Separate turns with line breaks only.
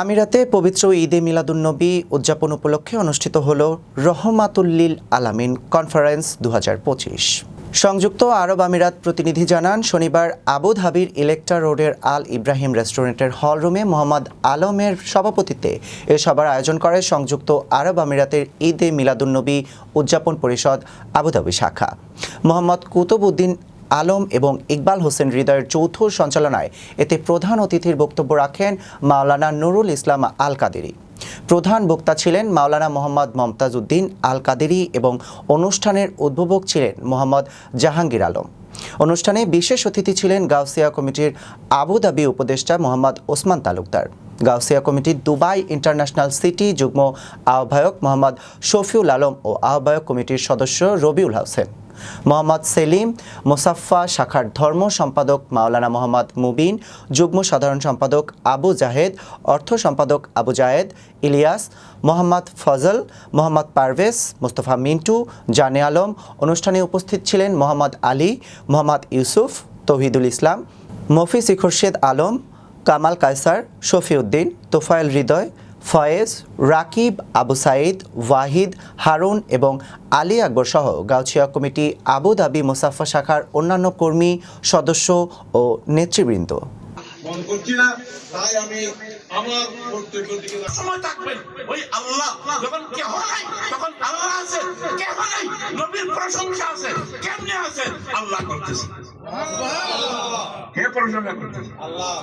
আমিরাতে পবিত্র ঈদে মিলাদুন্নবী উদযাপন উপলক্ষে অনুষ্ঠিত হল রহমাতুল্লিল আলামিন কনফারেন্স দু হাজার পঁচিশ। সংযুক্ত আরব আমিরাত প্রতিনিধি জানান, শনিবার আবুধাবির ইলেকট্রা রোডের আল ইব্রাহিম রেস্টুরেন্টের হলরুমে মোহাম্মদ আলমের সভাপতিত্বে এ সভার আয়োজন করে সংযুক্ত আরব আমিরাতের ঈদে মিলাদুন্নবী উদযাপন পরিষদ আবুধাবি শাখা। মোহাম্মদ কুতুবউদ্দিন আলম এবং ইকবাল হোসেন হৃদয়ের যৌথ সঞ্চালনায় এতে প্রধান অতিথির বক্তব্য রাখেন মাওলানা নুরুল ইসলাম আল কাদেরি প্রধান বক্তা ছিলেন মাওলানা মোহাম্মদ মমতাজ উদ্দিন আল কাদেরি এবং অনুষ্ঠানের উদ্বোধক ছিলেন মোহাম্মদ জাহাঙ্গীর আলম। অনুষ্ঠানে বিশেষ অতিথি ছিলেন গাউসিয়া কমিটির আবুধাবি উপদেষ্টা মোহাম্মদ ওসমান তালুকদার। গাউসিয়া কমিটির দুবাই ইন্টারন্যাশনাল সিটি যুগ্ম আহ্বায়ক মোহাম্মদ শফিউল আলম ও আহ্বায়ক কমিটির সদস্য রবিউল হোসেন। মোহাম্মদ সেলিম, মোসাফফা শাখার ধর্ম সম্পাদক মাওলানা মোহাম্মদ মুবিন, যুগ্ম সাধারণ সম্পাদক আবু জাহেদ, অর্থ সম্পাদক আবু জায়েদ, ইলিয়াস, মোহাম্মদ ফজল, মোহাম্মদ পারভেজ, মোস্তফা মিন্টু, জানে আলম, অনুষ্ঠানে উপস্থিত ছিলেন মোহাম্মদ আলী, মোহাম্মদ ইউসুফ, তৌহিদুল ইসলাম, মফিজ খোরশেদ আলম, কামাল কায়সার, শফিউদ্দিন, তোফায়েল হৃদয় ফয়েজ রাকিব আবু সাইদ ওয়াহিদ হারুন এবং আলী আকবর সহ গাউছিয়া কমিটি আবুধাবি মুসাফা শাখার অন্যান্য কর্মী সদস্য ও নেতৃবৃন্দ।
মন করছি না তাই আমি আমার কর্তব্যের দিকে
সময় থাকবেন। ওই আল্লাহ যখন কেহ নাই তখন আল্লাহ আছে কেহ নাই নবীর প্রশংসা আছে কেমনে আছে? আল্লাহ করতেছে। কে প্রশংসা করতেছে?
আল্লাহ।